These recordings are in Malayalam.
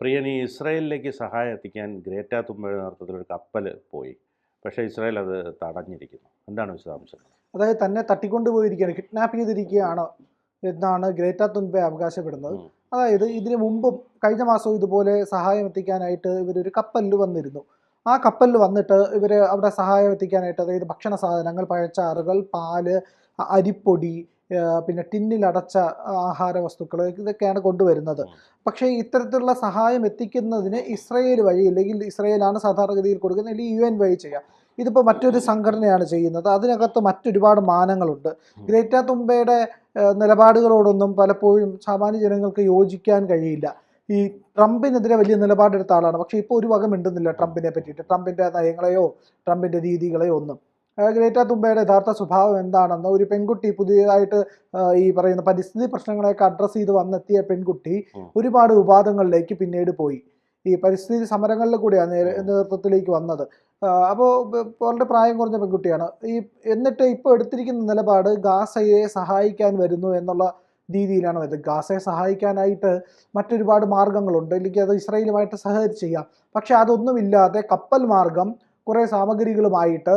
പ്രിയൻ ഈ ഇസ്രായേലിലേക്ക് സഹായം എത്തിക്കാൻ ഗ്രേറ്റ തുമ്പയുടെ നേതൃത്വത്തിൽ ഒരു കപ്പൽ പോയി. പക്ഷേ ഇസ്രായേൽ അത് തടഞ്ഞിരിക്കുന്നു. എന്താണ് വിശദാംശം? അതായത് തന്നെ തട്ടിക്കൊണ്ടുപോയിരിക്കുകയാണ് കിഡ്നാപ്പ് ചെയ്തിരിക്കുകയാണ് എന്നാണ് ഗ്രേറ്റ തുൻപെ അവകാശപ്പെടുന്നത്. അതായത് ഇതിനു മുമ്പും കഴിഞ്ഞ മാസവും ഇതുപോലെ സഹായം എത്തിക്കാനായിട്ട് ഇവരൊരു കപ്പലിൽ വന്നിരുന്നു. ആ കപ്പലിൽ വന്നിട്ട് ഇവർ അവിടെ സഹായം എത്തിക്കാനായിട്ട് അതായത് ഭക്ഷണ സാധനങ്ങൾ പഴച്ചാറുകൾ പാൽ അരിപ്പൊടി ആ, ടിന്നിൽ അടച്ച ആഹാര വസ്തുക്കൾ ഇതൊക്കെയാണ് കൊണ്ടുവരുന്നത്. പക്ഷേ ഇത്തരത്തിലുള്ള സഹായം എത്തിക്കുന്നതിന് ഇസ്രയേൽ വഴി അല്ലെങ്കിൽ ഇസ്രയേലാണ് സാധാരണഗതിയിൽ കൊടുക്കുന്നത് അല്ലെങ്കിൽ യു എൻ വഴി ചെയ്യാം. ഇതിപ്പോൾ മറ്റൊരു സംഘടനയാണ് ചെയ്യുന്നത്. അതിനകത്ത് മറ്റൊരുപാട് മാനങ്ങളുണ്ട്. ഗ്രേറ്റ തുമ്പയുടെ നിലപാടുകളോടൊന്നും പലപ്പോഴും സാമാന്യ ജനങ്ങൾക്ക് യോജിക്കാൻ കഴിയില്ല. ഈ ട്രംപിനെതിരെ വലിയ നിലപാടെടുത്ത ആളാണ്. പക്ഷേ ഇപ്പോൾ ഒരു വക മിണ്ടുന്നില്ല ട്രംപിനെ പറ്റിയിട്ട്. ട്രംപിന്റെ നയങ്ങളെയോ ട്രംപിന്റെ രീതികളെയോ ഒന്നും. ഗ്രേറ്റ തുമ്പയുടെ യഥാർത്ഥ സ്വഭാവം എന്താണെന്ന് ഒരു പെൺകുട്ടി പുതിയതായിട്ട് ഈ പറയുന്ന പരിസ്ഥിതി പ്രശ്നങ്ങളെയൊക്കെ അഡ്രസ്സ് ചെയ്ത് വന്നെത്തിയ പെൺകുട്ടി ഒരുപാട് വിവാദങ്ങളിലേക്ക് പിന്നീട് പോയി. ഈ പരിസ്ഥിതി സമരങ്ങളിൽ കൂടിയാണ് നേതൃത്വത്തിലേക്ക് വന്നത്. അപ്പോൾ വളരെ പ്രായം കുറഞ്ഞ പെൺകുട്ടിയാണ്. ഈ എന്നിട്ട് ഇപ്പോൾ എടുത്തിരിക്കുന്ന നിലപാട് ഗാസയെ സഹായിക്കാൻ വരുന്നു എന്നുള്ള രീതിയിലാണ് വരുന്നത്. ഗാസയെ സഹായിക്കാനായിട്ട് മറ്റൊരുപാട് മാർഗങ്ങളുണ്ട്. അല്ലെങ്കിൽ അത് ഇസ്രയേലുമായിട്ട് സഹകരിച്ച് ചെയ്യാം. പക്ഷേ അതൊന്നുമില്ലാതെ കപ്പൽ മാർഗം കുറേ സാമഗ്രികളുമായിട്ട്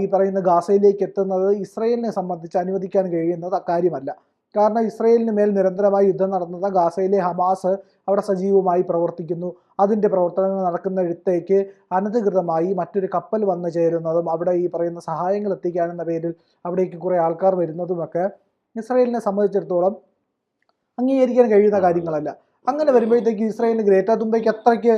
ഈ പറയുന്ന ഗാസയിലേക്ക് എത്തുന്നത് ഇസ്രയേലിനെ സംബന്ധിച്ച് അനുവദിക്കാൻ കഴിയുന്നത് കാര്യമല്ല കാരണം ഇസ്രയേലിന് മേൽ നിരന്തരമായി യുദ്ധം നടന്നത് ഗാസയിലെ ഹമാസ് അവിടെ സജീവമായി പ്രവർത്തിക്കുന്നു. അതിന്റെ പ്രവർത്തനങ്ങൾ നടക്കുന്നിടത്തേക്ക് അനധികൃതമായി മറ്റൊരു കപ്പൽ വന്നു ചേരുന്നതും അവിടെ ഈ പറയുന്ന സഹായങ്ങൾ എത്തിക്കാനെന്ന പേരിൽ അവിടേക്ക് കുറേ ആൾക്കാർ വരുന്നതുമൊക്കെ ഇസ്രയേലിനെ സംബന്ധിച്ചിടത്തോളം അംഗീകരിക്കാൻ കഴിയുന്ന കാര്യങ്ങളല്ല. അങ്ങനെ വരുമ്പോഴത്തേക്ക് ഇസ്രയേലിന് ഗ്രേറ്റ തുമ്പയ്ക്ക് അത്രയ്ക്ക്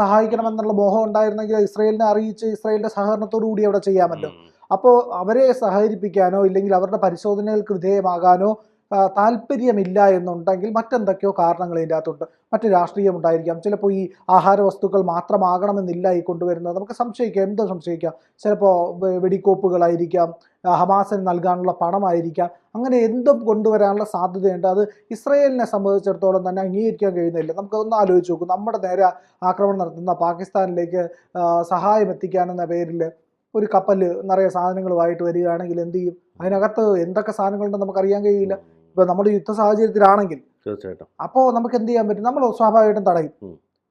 സഹായിക്കണമെന്നുള്ള മോഹം ഉണ്ടായിരുന്നെങ്കിൽ ഇസ്രയേലിനെ അറിയിച്ച് ഇസ്രയേലിന്റെ സഹകരണത്തോടു കൂടി അവിടെ ചെയ്യാമല്ലോ. അപ്പോൾ അവരെ സഹകരിപ്പിക്കാനോ ഇല്ലെങ്കിൽ അവരുടെ പരിശോധനകൾക്ക് വിധേയമാകാനോ താല്പര്യമില്ല എന്നുണ്ടെങ്കിൽ മറ്റെന്തൊക്കെയോ കാരണങ്ങൾ ഇതിന്റെ അകത്തുണ്ട്. മറ്റ് രാഷ്ട്രീയം ഉണ്ടായിരിക്കാം. ചിലപ്പോൾ ഈ ആഹാര വസ്തുക്കൾ മാത്രമാകണമെന്നില്ല ഈ കൊണ്ടുവരുന്നത്. നമുക്ക് സംശയിക്കാം. എന്തോ സംശയിക്കാം? ചിലപ്പോൾ വെടിക്കോപ്പുകളായിരിക്കാം. ഹമാസിന് നൽകാനുള്ള പണമായിരിക്കാം. അങ്ങനെ എന്തും കൊണ്ടുവരാനുള്ള സാധ്യതയുണ്ട്. അത് ഇസ്രയേലിനെ സംബന്ധിച്ചിടത്തോളം തന്നെ അംഗീകരിക്കാൻ കഴിയുന്നില്ല. നമുക്കതൊന്ന് ആലോചിച്ച് നോക്കും. നമ്മുടെ നേരെ ആക്രമണം നടത്തുന്ന പാകിസ്ഥാനിലേക്ക് സഹായം എത്തിക്കാനെന്ന പേരിൽ ഒരു കപ്പൽ നിറയെ സാധനങ്ങളുമായിട്ട് വരികയാണെങ്കിൽ എന്ത് ചെയ്യും? അതിനകത്ത് എന്തൊക്കെ സാധനങ്ങളുണ്ടെന്ന് നമുക്കറിയാൻ കഴിയില്ല. ഇപ്പൊ നമ്മുടെ യുദ്ധ സാഹചര്യത്തിലാണെങ്കിൽ തീർച്ചയായിട്ടും. അപ്പോൾ നമുക്ക് എന്ത് ചെയ്യാൻ പറ്റും? നമ്മൾ സ്വാഭാവികമായിട്ടും തടയും.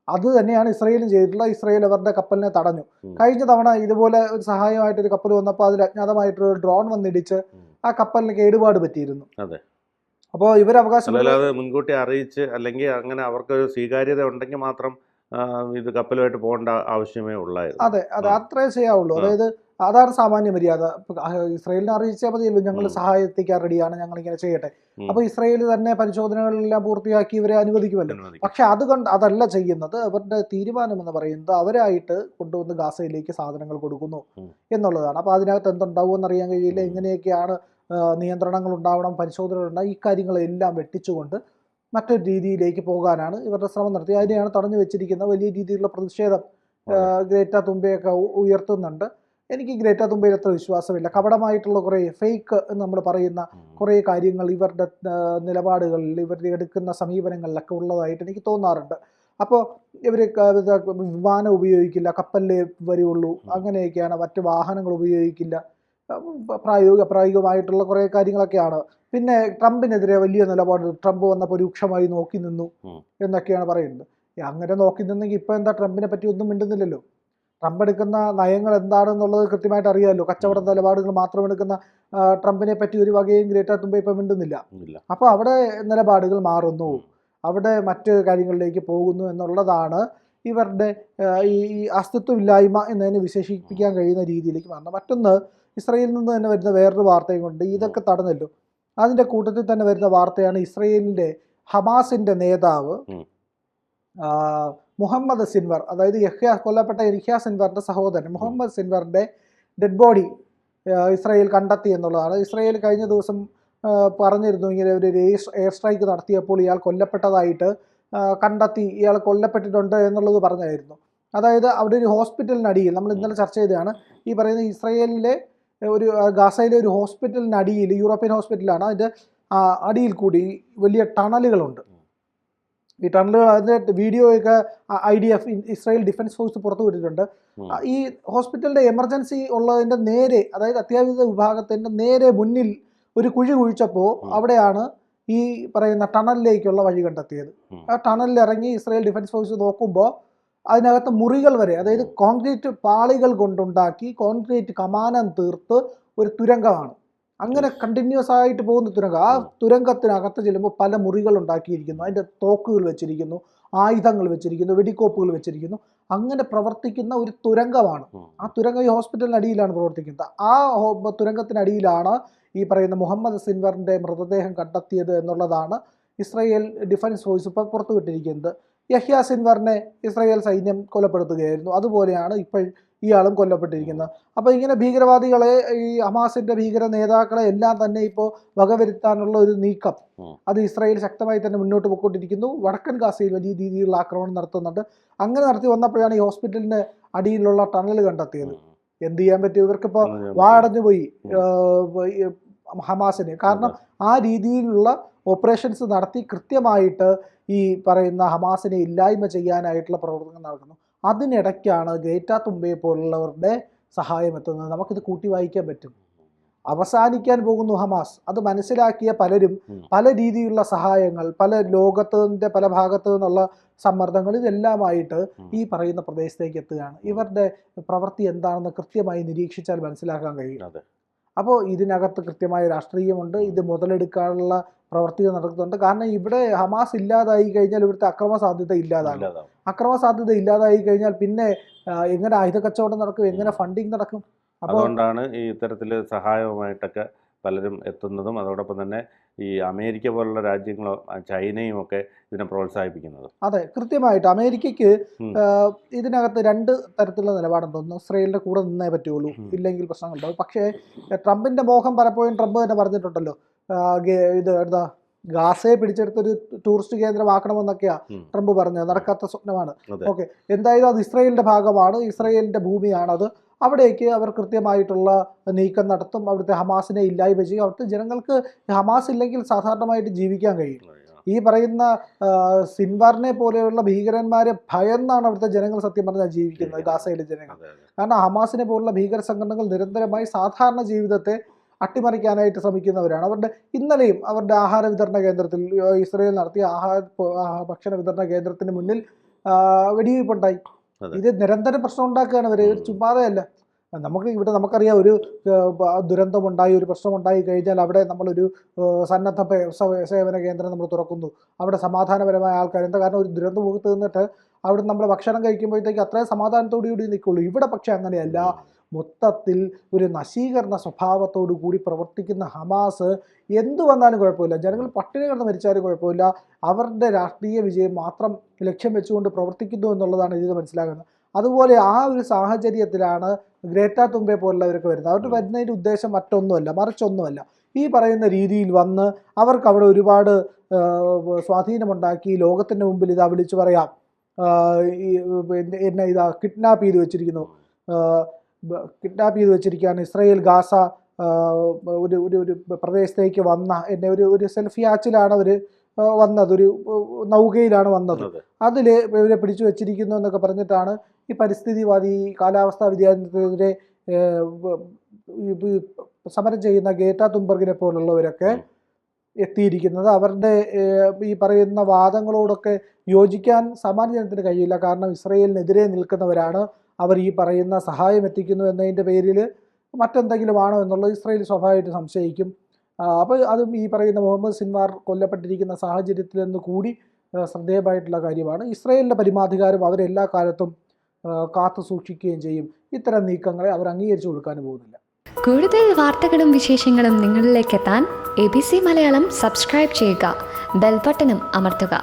അത് തന്നെയാണ് ഇസ്രയേലും ചെയ്തിട്ടുള്ളത് ഇസ്രയേൽ അവരുടെ കപ്പലിനെ തടഞ്ഞു. കഴിഞ്ഞ തവണ ഇതുപോലെ ഒരു സഹായമായിട്ട് ഒരു കപ്പൽ വന്നപ്പോൾ അതിൽ അജ്ഞാതമായിട്ടൊരു ഡ്രോൺ വന്നിടിച്ച് ആ കപ്പലിന് കേടുപാട് പറ്റിയിരുന്നു. അതെ. അപ്പോൾ ഇവർ അവകാശം അല്ലാതെ മുൻകൂട്ടി അറിയിച്ച് അല്ലെങ്കിൽ അങ്ങനെ അവർക്കൊരു സ്വീകാര്യത ഉണ്ടെങ്കിൽ മാത്രം ഇത് കപ്പലുമായിട്ട് പോകേണ്ട ആവശ്യമേ ഉള്ളായിരുന്നു. അതെ അതെ. അത്രേ ചെയ്യാവുള്ളൂ. അതായത് അതാണ് സാമാന്യ മര്യാദ. ഇസ്രയേലിനെ അറിയിച്ചാൽ മതിയല്ലോ ഞങ്ങൾ സഹായത്തിക്കാൻ റെഡിയാണ്. ഞങ്ങൾ ഇങ്ങനെ ചെയ്യട്ടെ. അപ്പൊ ഇസ്രയേൽ തന്നെ പരിശോധനകളെല്ലാം പൂർത്തിയാക്കി ഇവരെ അനുവദിക്കുമല്ലോ. പക്ഷെ പക്ഷെ അതുകൊണ്ട് അതല്ല ചെയ്യുന്നത്. അവരുടെ തീരുമാനം എന്ന് പറയുന്നത് അവരായിട്ട് കൊണ്ടുവന്ന് ഗാസയിലേക്ക് സാധനങ്ങൾ കൊടുക്കുന്നു എന്നുള്ളതാണ്. അപ്പൊ അതിനകത്ത് എന്തുണ്ടാവും എന്നറിയാൻ കഴിയില്ല. എങ്ങനെയൊക്കെയാണ് നിയന്ത്രണങ്ങൾ ഉണ്ടാവണം പരിശോധനകൾ ഉണ്ടാവും ഈ കാര്യങ്ങളെല്ലാം വെട്ടിച്ചുകൊണ്ട് മറ്റൊരു രീതിയിലേക്ക് പോകാനാണ് ഇവരുടെ ശ്രമം നടത്തി അതിനെയാണ് തടഞ്ഞു വെച്ചിരിക്കുന്ന വലിയ രീതിയിലുള്ള പ്രതിഷേധം ഗ്രേറ്റ തുമ്പയൊക്കെ ഉയർത്തുന്നുണ്ട്. എനിക്ക് ഗ്രേറ്റ തുമ്പയിൽ അത്ര വിശ്വാസമില്ല. കപടമായിട്ടുള്ള കുറേ ഫേക്ക് എന്ന് നമ്മൾ പറയുന്ന കുറേ കാര്യങ്ങൾ ഇവരുടെ നിലപാടുകളിൽ ഇവർ എടുക്കുന്ന സമീപനങ്ങളിലൊക്കെ ഉള്ളതായിട്ട് എനിക്ക് തോന്നാറുണ്ട്. അപ്പോൾ ഇവർ വിമാനം ഉപയോഗിക്കില്ല കപ്പലിലേ വരുള്ളൂ. അങ്ങനെയൊക്കെയാണ് മറ്റ് വാഹനങ്ങൾ ഉപയോഗിക്കില്ല. പ്രായോഗിക പ്രായോഗികമായിട്ടുള്ള കുറേ കാര്യങ്ങളൊക്കെയാണ്. പിന്നെ ട്രംപിനെതിരെ വലിയ നിലപാട് ട്രംപ് വന്നപ്പോൾ രൂക്ഷമായി നോക്കി നിന്നു എന്നൊക്കെയാണ് പറയുന്നത്. അങ്ങനെ നോക്കി നിന്നെങ്കിൽ ഇപ്പോൾ എന്താ ട്രംപിനെ പറ്റി ഒന്നും മിണ്ടുന്നില്ലല്ലോ. ട്രംപ് എടുക്കുന്ന നയങ്ങൾ എന്താണെന്നുള്ളത് കൃത്യമായിട്ട് അറിയാമല്ലോ കച്ചവട. നിലപാടുകൾ മാത്രം എടുക്കുന്ന ട്രംപിനെ പറ്റി ഒരു വകയും ഗ്രേറ്റർ തുമ്പ ഇപ്പം മിണ്ടുന്നില്ല. അപ്പോൾ അവിടെ നിലപാടുകൾ മാറുന്നു. അവിടെ മറ്റ് കാര്യങ്ങളിലേക്ക് പോകുന്നു എന്നുള്ളതാണ് ഇവരുടെ ഈ അസ്തിത്വമില്ലായ്മ എന്നതിനെ വിശേഷിപ്പിക്കാൻ കഴിയുന്ന രീതിയിലേക്ക് വന്നത് മറ്റൊന്ന് ഇസ്രയേലിൽ നിന്ന് തന്നെ വരുന്ന വേറൊരു വാർത്തയും കൊണ്ട് ഇതൊക്കെ തടഞ്ഞല്ലോ. അതിന്റെ കൂട്ടത്തിൽ തന്നെ വരുന്ന വാർത്തയാണ് ഇസ്രയേലിന്റെ ഹമാസിന്റെ നേതാവ് മുഹമ്മദ് സിൻവർ അതായത് യഹ്യ കൊല്ലപ്പെട്ട യഹ്യ സിൻവറിന്റെ സഹോദരൻ. മുഹമ്മദ് സിൻവറിന്റെ ഡെഡ് ബോഡി ഇസ്രയേൽ കണ്ടെത്തി എന്നുള്ളതാണ്. ഇസ്രയേൽ കഴിഞ്ഞ ദിവസം പറഞ്ഞിരുന്നു ഇങ്ങനെ ഒരു എയർ സ്ട്രൈക്ക് നടത്തിയപ്പോൾ ഇയാൾ കൊല്ലപ്പെട്ടതായിട്ട് കണ്ടെത്തി ഇയാൾ കൊല്ലപ്പെട്ടിട്ടുണ്ട് എന്നുള്ളത് പറഞ്ഞായിരുന്നു. അതായത് അവിടെ ഒരു ഹോസ്പിറ്റലിനടിയിൽ നമ്മൾ ഇന്നലെ ചർച്ച ചെയ്തതാണ് ഈ പറയുന്ന ഇസ്രയേലിലെ ഒരു ഗാസയിലെ ഒരു ഹോസ്പിറ്റലിനടിയിൽ യൂറോപ്യൻ ഹോസ്പിറ്റലാണ് അതിന്റെ അടിയിൽ കൂടി വലിയ ടണലുകളുണ്ട്. ഈ ടണലുകൾ അതിന്റെ വീഡിയോയൊക്കെ I D F Israel defence force പുറത്തു വിട്ടിട്ടുണ്ട്. ഈ ഹോസ്പിറ്റലിന്റെ എമർജൻസി ഉള്ളതിന്റെ നേരെ അതായത് അത്യാഹിത വിഭാഗത്തിന്റെ നേരെ മുന്നിൽ ഒരു കുഴി കുഴിച്ചപ്പോൾ അവിടെയാണ് ഈ പറയുന്ന ടണലിലേക്കുള്ള വഴി കണ്ടെത്തിയത്. ആ ടണലിൽ ഇറങ്ങി ഇസ്രായേൽ ഡിഫൻസ് ഫോഴ്സ് നോക്കുമ്പോൾ അതിനകത്ത് മുറികൾ വരെ അതായത് കോൺക്രീറ്റ് പാളികൾ കൊണ്ടുണ്ടാക്കി കോൺക്രീറ്റ് കമാനം തീർത്ത് ഒരു തുരങ്കമാണ്. അങ്ങനെ കണ്ടിന്യൂസ് ആയിട്ട് പോകുന്ന തുരങ്കം. ആ തുരങ്കത്തിനകത്ത് ചെല്ലുമ്പോൾ പല മുറികൾ ഉണ്ടാക്കിയിരിക്കുന്നു അതിന്റെ തോക്കുകൾ വെച്ചിരിക്കുന്നു ആയുധങ്ങൾ വെച്ചിരിക്കുന്നു വെടിക്കോപ്പുകൾ വെച്ചിരിക്കുന്നു. അങ്ങനെ പ്രവർത്തിക്കുന്ന ഒരു തുരങ്കമാണ്. ആ തുരങ്കം ഈ ഹോസ്പിറ്റലിന് അടിയിലാണ് പ്രവർത്തിക്കുന്നത്. ആ തുരങ്കത്തിനടിയിലാണ് ഈ പറയുന്ന മുഹമ്മദ് സിൻവറിന്റെ മൃതദേഹം കണ്ടെത്തിയത് എന്നുള്ളതാണ് ഇസ്രയേൽ ഡിഫൻസ് ഫോഴ്സ് ഇപ്പോൾ പുറത്തുവിട്ടിരിക്കുന്നത്. യഹ്യ സിൻവറിനെ ഇസ്രയേൽ സൈന്യം കൊലപ്പെടുത്തുകയായിരുന്നു. അതുപോലെയാണ് ഇപ്പോൾ ഇയാളും കൊല്ലപ്പെട്ടിരിക്കുന്നത് അപ്പോൾ ഇങ്ങനെ ഭീകരവാദികളെ ഈ ഹമാസിന്റെ ഭീകര നേതാക്കളെ എല്ലാം തന്നെ ഇപ്പോൾ വകവരുത്താനുള്ള ഒരു നീക്കം. അത് ഇസ്രായേൽ ശക്തമായി തന്നെ മുന്നോട്ട് പോയിക്കൊണ്ടിരിക്കുന്നു വടക്കൻ ഗാസയിൽ വലിയ രീതിയിലുള്ള ആക്രമണം നടത്തുന്നുണ്ട്. അങ്ങനെ നടത്തി വന്നപ്പോഴാണ് ഈ ഹോസ്പിറ്റലിന്റെ അടിയിലുള്ള ടണൽ കണ്ടെത്തിയത്. എന്ത് ചെയ്യാൻ പറ്റും? ഇവർക്കിപ്പോൾ വാടഞ്ഞു പോയി. ഹമാസിന്. കാരണം ആ രീതിയിലുള്ള ഓപ്പറേഷൻസ് നടത്തി കൃത്യമായിട്ട് ഈ പറയുന്ന ഹമാസിനെ ഇല്ലായ്മ ചെയ്യാനായിട്ടുള്ള പ്രവർത്തനങ്ങൾ നടക്കുന്നു. അതിനിടയ്ക്കാണ് ഗ്രേറ്റ തുമ്പയെ പോലുള്ളവരുടെ സഹായം എത്തുന്നത് നമുക്കിത് കൂട്ടി വായിക്കാൻ പറ്റും. അവസാനിക്കാൻ പോകുന്നു ഹമാസ്. അത് മനസ്സിലാക്കിയ പലരും പല രീതിയിലുള്ള സഹായങ്ങൾ പല ലോകത്തിന്റെ പല ഭാഗത്തു നിന്നുള്ള സമ്മർദ്ദങ്ങൾ ഇതെല്ലാമായിട്ട് ഈ പറയുന്ന പ്രദേശത്തേക്ക് എത്തുകയാണ്. ഇവരുടെ പ്രവൃത്തി എന്താണെന്ന് കൃത്യമായി നിരീക്ഷിച്ചാൽ മനസ്സിലാക്കാൻ കഴിയും. അപ്പോൾ ഇതിനകത്ത് കൃത്യമായ രാഷ്ട്രീയമുണ്ട്. ഇത് മുതലെടുക്കാനുള്ള പ്രവർത്തികൾ നടക്കുന്നുണ്ട്. കാരണം ഇവിടെ ഹമാസ് ഇല്ലാതായി കഴിഞ്ഞാൽ ഇവിടുത്തെ അക്രമ സാധ്യത ഇല്ലാതാണ്. അക്രമ സാധ്യത ഇല്ലാതായി കഴിഞ്ഞാൽ പിന്നെ എങ്ങനെ ആയുധ കച്ചവടം നടക്കും? എങ്ങനെ ഫണ്ടിങ് നടക്കും? അതുകൊണ്ടാണ് ഈ ഇത്തരത്തിൽ സഹായവുമായിട്ടൊക്കെ പലരും എത്തുന്നതും അതോടൊപ്പം തന്നെ ഈ അമേരിക്ക പോലുള്ള രാജ്യങ്ങളോ ചൈനയും ഒക്കെ ഇതിനെ പ്രോത്സാഹിപ്പിക്കുന്നത്. അതെ കൃത്യമായിട്ട് അമേരിക്കയ്ക്ക്. ഇതിനകത്ത് രണ്ട് തരത്തിലുള്ള നിലപാടുണ്ട്. ഒന്ന് ഇസ്രയേലിന്റെ കൂടെ നിന്നേ പറ്റുള്ളൂ. ഇല്ലെങ്കിൽ പ്രശ്നങ്ങളുണ്ടാവും. പക്ഷേ ട്രംപിന്റെ ട്രംപിന്റെ മോഹം പലപ്പോഴും ട്രംപ് തന്നെ പറഞ്ഞിട്ടുണ്ടല്ലോ. ഇത് എന്താ ഗാസയെ പിടിച്ചെടുത്തൊരു ടൂറിസ്റ്റ് കേന്ദ്രമാക്കണമെന്നൊക്കെയാ ഉം. ട്രംപ് പറഞ്ഞത്. നടക്കാത്ത സ്വപ്നമാണ്. ഓക്കെ. എന്തായാലും അത് ഇസ്രയേലിന്റെ ഭാഗമാണ്. ഇസ്രയേലിന്റെ അത് അവിടേക്ക് അവർ കൃത്യമായിട്ടുള്ള നീക്കം നടത്തും. അവിടുത്തെ ഹമാസിനെ ഇല്ലായ്മ ചെയ്യും. അവിടുത്തെ ജനങ്ങൾക്ക് ഹമാസ് ഇല്ലെങ്കിൽ സാധാരണമായിട്ട് ജീവിക്കാൻ കഴിയും. ഈ പറയുന്ന സിൻവാറിനെ പോലെയുള്ള ഭീകരന്മാരെ ഭയന്നാണ് അവിടുത്തെ ജനങ്ങൾ സത്യം പറഞ്ഞാൽ ജീവിക്കുന്നത് ഗാസയിലെ ജനങ്ങൾ. കാരണം ഹമാസിനെ പോലുള്ള ഭീകര സംഘടനകൾ നിരന്തരമായി സാധാരണ ജീവിതത്തെ അട്ടിമറിക്കാനായിട്ട് ശ്രമിക്കുന്നവരാണ്. അവരുടെ ഇന്നലെയും അവരുടെ ആഹാര വിതരണ കേന്ദ്രത്തിൽ ഇസ്രയേൽ നടത്തിയ ആഹാര ഭക്ഷണ വിതരണ കേന്ദ്രത്തിന് മുന്നിൽ വെടിവയ്പ്പുണ്ടായി. ഇത് നിരന്തരം പ്രശ്നം ഉണ്ടാക്കുകയാണ്. അവർ ഒരു ചുമ്മാതെയല്ല. നമുക്ക് ഇവിടെ നമുക്കറിയാം ഒരു ദുരന്തം ഉണ്ടായി ദുരന്തമുണ്ടായി ഒരു പ്രശ്നമുണ്ടായി കഴിഞ്ഞാൽ അവിടെ നമ്മളൊരു സന്നദ്ധ സേവന കേന്ദ്രം നമ്മൾ തുറക്കുന്നു. അവിടെ സമാധാനപരമായ ആൾക്കാർ എന്താ കാരണം? ഒരു ദുരന്തമുഖത്ത് നിന്നിട്ട് അവിടെ നമ്മൾ ഭക്ഷണം കഴിക്കുമ്പോഴത്തേക്ക് അത്രയും സമാധാനത്തോടു കൂടി നിൽക്കുള്ളൂ. ഇവിടെ പക്ഷേ അങ്ങനെയല്ല. മൊത്തത്തിൽ ഒരു നശീകരണ സ്വഭാവത്തോടു കൂടി പ്രവർത്തിക്കുന്ന ഹമാസ് എന്തു വന്നാലും കുഴപ്പമില്ല. ജനങ്ങൾ പട്ടിണി കിടന്ന് മരിച്ചാലും കുഴപ്പമില്ല. അവരുടെ രാഷ്ട്രീയ വിജയം മാത്രം ലക്ഷ്യം വെച്ചുകൊണ്ട് പ്രവർത്തിക്കുന്നു എന്നുള്ളതാണ് ഇതിൽ മനസ്സിലാകുന്നത്. അതുപോലെ ആ ഒരു സാഹചര്യത്തിലാണ് ഗ്രേറ്റ തുമ്പെ പോലുള്ളവരൊക്കെ വരുന്നത്. അവരുടെ വരുന്നതിന്റെ ഉദ്ദേശം മറ്റൊന്നുമല്ല മറിച്ചൊന്നുമല്ല. ഈ പറയുന്ന രീതിയിൽ വന്ന് അവർക്ക് അവിടെ ഒരുപാട് സ്വാധീനമുണ്ടാക്കി ലോകത്തിന്റെ മുമ്പിൽ ഇതാ വിളിച്ചു പറയാം. എന്നെ ഇതാ കിഡ്നാപ്പ് ചെയ്ത് വെച്ചിരിക്കുന്നു. കിഡ്നാപ്പ് ചെയ്ത് വെച്ചിരിക്കുകയാണ്. ഇസ്രയേൽ ഗാസ ഒരു ഒരു ഒരു പ്രദേശത്തേക്ക് വന്ന എന്നെ ഒരു ഒരു സെൽഫി ആച്ചിലാണ് അവർ വന്നത്. ഒരു നൗകയിലാണ് വന്നത്. അതെ. അതിൽ ഇവരെ പിടിച്ചു വെച്ചിരിക്കുന്നു എന്നൊക്കെ പറഞ്ഞിട്ടാണ് ഈ പരിസ്ഥിതിവാദി കാലാവസ്ഥാ വ്യതിയാനത്തിനെതിരെ സമരം ചെയ്യുന്ന ഗേറ്റ തുംബർഗിനെ പോലുള്ളവരൊക്കെ. എത്തിയിരിക്കുന്നത്. അവരുടെ ഈ പറയുന്ന വാദങ്ങളോടൊക്കെ യോജിക്കാൻ സാമാന്യ ജനത്തിന് കഴിയില്ല. കാരണം ഇസ്രയേലിനെതിരെ നിൽക്കുന്നവരാണ്. അവർ ഈ പറയുന്ന സഹായം എത്തിക്കുന്നു എന്നതിന്റെ പേരിൽ മറ്റെന്തെങ്കിലും ആണോ എന്നുള്ളത് ഇസ്രയേൽ സ്വാഭാവികമായിട്ട് സംശയിക്കും. അപ്പോൾ അതും ഈ പറയുന്ന മുഹമ്മദ് സിൻവാർ കൊല്ലപ്പെട്ടിരിക്കുന്ന സാഹചര്യത്തിൽ നിന്ന് കൂടി ശ്രദ്ധേയമായിട്ടുള്ള കാര്യമാണ്. ഇസ്രയേലിന്റെ പരമാധികാരം അവരെല്ലാ കാലത്തും കാത്തു സൂക്ഷിക്കുകയും ചെയ്യും. ഇത്തരം നീക്കങ്ങളെ അവർ അംഗീകരിച്ചു കൊടുക്കാനും പോകുന്നില്ല. കൂടുതൽ വാർത്തകളും വിശേഷങ്ങളും നിങ്ങളിലേക്ക് എത്താൻ A B C Malayalam subscribe ചെയ്യുക. ബെൽബട്ടനും അമർത്തുക.